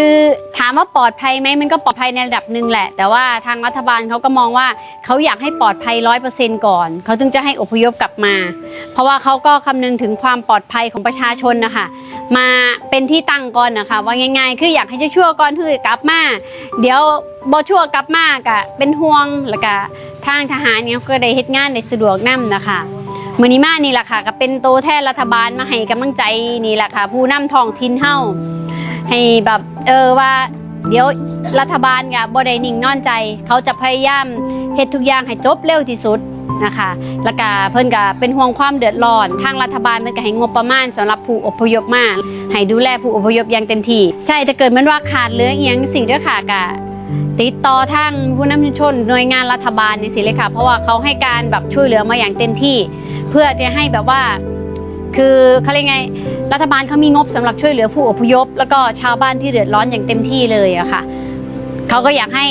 คือถามว่าปลอดภัยไหมมันก็ปลอดภัยในระดับหนึ่งแหละ แต่ว่าทางรัฐบาลเขาก็มองว่าเขาอยากให้ปลอดภัยร้อยเปอร์เซ็นก่อนเขาถึงจะให้อพยพกลับมา เพราะว่าเขาก็คำนึงถึงความปลอดภัยของประชาชนนะคะมาเป็นที่ตั้งก่อนนะคะว่าง่ายๆ คืออยากให้ชั่วก่อนคือกลับมา เดี๋ยวบอชั่วกลับมากะเป็นห่วงแล้วก็ทางทหารเนี่ยก็ได้เฮ็ดงานได้สะดวกนํนะคะมือนี้มานี่แหละค่ะก็เป็นโตวแทนรัฐบาลมาให้กำลังใจนี่แหละค่ะ ผู้นำท้องถิ่นเฮ้า ให้แบบเออว่า เดี๋ยวรัฐบาลก็บ่ได้นิ่งนอนใจ เขาจะพยายามเฮ็ดทุกอย่างให้จบเร็วที่สุดนะคะแล้วก็เพิ่นก็เป็นห่วงความเดือดร้อน ทางรัฐบาลมันก็ให้งบประมาณสำหรับผู้อพยพมาให้ดูแลผู้อพยพอย่างเต็มที่ ใช่ถ้าเกิดมันว่าขาดเหลืออีหยังสิเด้อค่ะก็ติดต่อทางผู้นำชุมชนหน่วยงานรัฐบาลนี่สิเลยค่ะ เพราะว่าเขาให้การแบบช่วยเหลือมาอย่างเต็มที่ เพื่อจะให้แบบว่า คือเขาเรียกไง รัฐบาลเขามีงบสำหรับช่วยเหลือผู้อพยพ แล้วก็ชาวบ้านที่เดือดร้อนอย่างเต็มที่เลยอะค่ะเขาก็อยากให้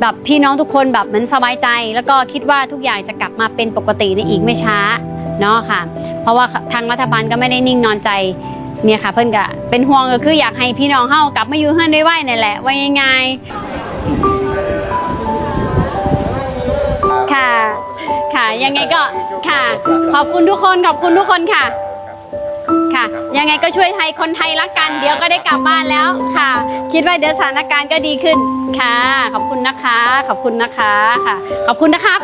แบบพี่น้องทุกคนแบบเหมือนสบายใจ แล้วก็คิดว่าทุกอย่างจะกลับมาเป็นปกติในอีกไม่ช้าเนาะค่ะ เพราะว่าทางรัฐบาลก็ไม่ได้นิ่งนอนใจเนี่ยค่ะเพิ่อนก็เป็นห่วงก็คืออยากให้พี่น้องเฮากลับมาอยู่เฮือนได้ไหวนี่แหละว่าง่ายๆค่ะ ค่ะยังไงก็ค่ะ ขอบคุณทุกคนขอบคุณทุกคนค่ะ ยังไงก็ช่วยไทยคนไทยรักกัน เดี๋ยวก็ได้กลับบ้านแล้วค่ะ คิดว่าเดี๋ยวสถานการณ์ก็ดีขึ้นค่ะ ขอบคุณนะคะ ขอบคุณนะคะค่ะ ขอบคุณนะครับ